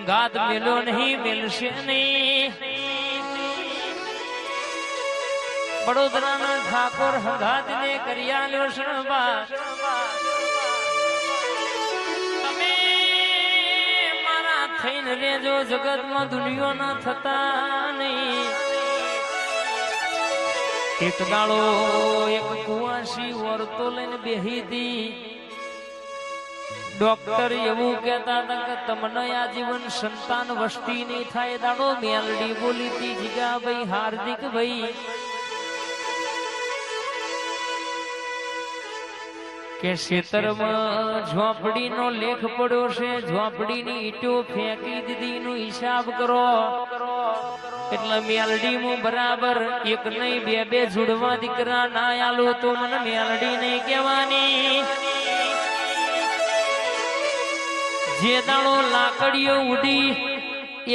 હંગાત મેલો નહીં, મિલશે નહીં. વડોદરાના ઠાકોર હંગાત ને કર્યા લ્યો શણબા તમે મારા થઈને રેજો જગતમાં દુનિયો ના થતા નહીં. એક દાડો એક કુવાસી વર્તો લઈને બેહી હતી. ડોક્ટર એવું કહેતા હતા કે તમને આજીવન સંતાન વસ્તી નહીં થાય. દાડો મેલડી બોલી તી જીગા ભાઈ હાર્દિક ભાઈ. કે ખેતરમાં ઝોપડીનો લેખ પડ્યો છે, ઝોપડીની ઈટો ફેંકી દીધી નો હિસાબ કરો. એટલે મેલડી હું બરાબર એક નહીં, બે બે જુડવા દીકરા ના આલો તો મને મેલડી નહીં કહેવાની. જે દાણો લાકડીઓ ઉડી,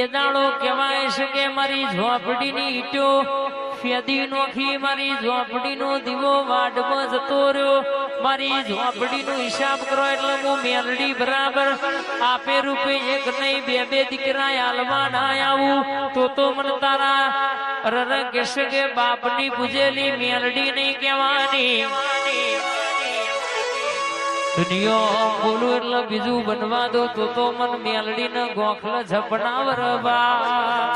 એ દાણો કહેવાય છે કે મારી ઝોપડીની ઈટો. ફેદી નોખી મારી ઝોપડીનો દીવો વાડમાં જતો રહ્યો. મારી ઝોપડીનો હિસાબ કરો એટલે હું મેલડી બરાબર. આપે રૂપે એક નહીં, બે બે દીકરા આલવા ના આવું. તો તો મને તારા રર કહેશે કે બાપની પૂજેલી મેલડી નહીં કહેવાની. દુનિયા એટલે બીજું બનવા દો તો તો મન મેલડી ને ગોખલ ઝપનાવર બા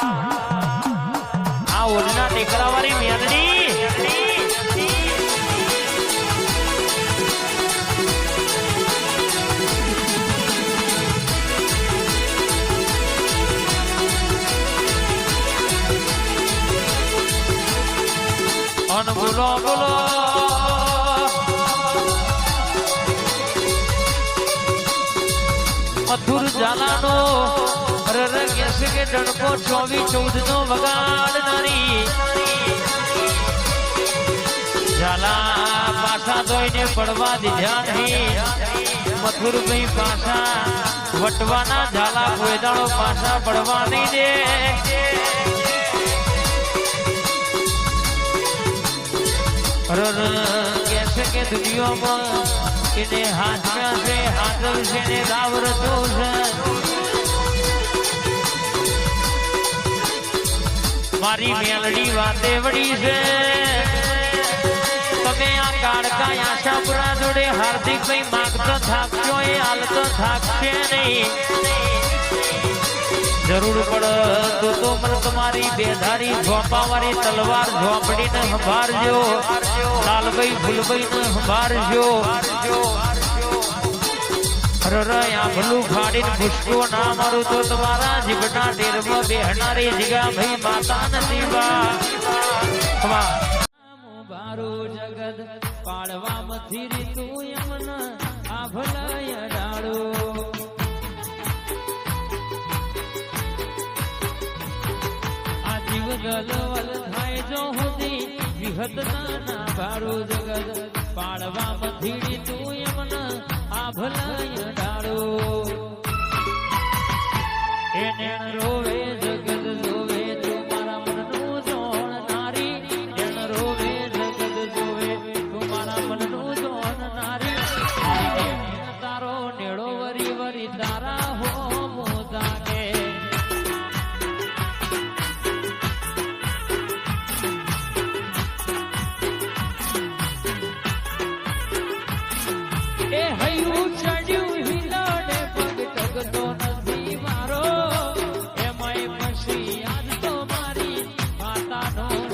આ ઓલના ટેકરા વાળી મેલડી બોલો બોલો મથુર ઝાલાનો રર કહેશે કે ડણકો ચોવીસ ચૌદ નો વગાડનારી ઝાલા પાછા ધોઈને પડવા દીધા નહીં. મથુરભાઈ પાછા વટવાના ઝાલા દાડો પાછા પડવા નહીં દે. રર કહેશે કે દુનિયામાં એને હાથમાં છે હાથવ છે ને દાવરતો છે. મારી મેલડી વાતે વળી છે. તમે આ કાળકા આશાપુરા જોડે હાર્દિકભાઈ માગતો થાકશો એ હાલતો થાકશે નહીં. જરૂર પડે તો તો મને તમારી બેધારી ઝોપાવાળી તલવાર ઝોપડીને સંભાળજો. લાલભાઈ ફૂલભાઈ ને સંભાળજો ભલું ફાડીને ભૂસકો થાય જો સુધી વિહત ના ભારો જગત પાડવા મથીડી તું યમન આ ભલય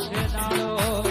ছেদানো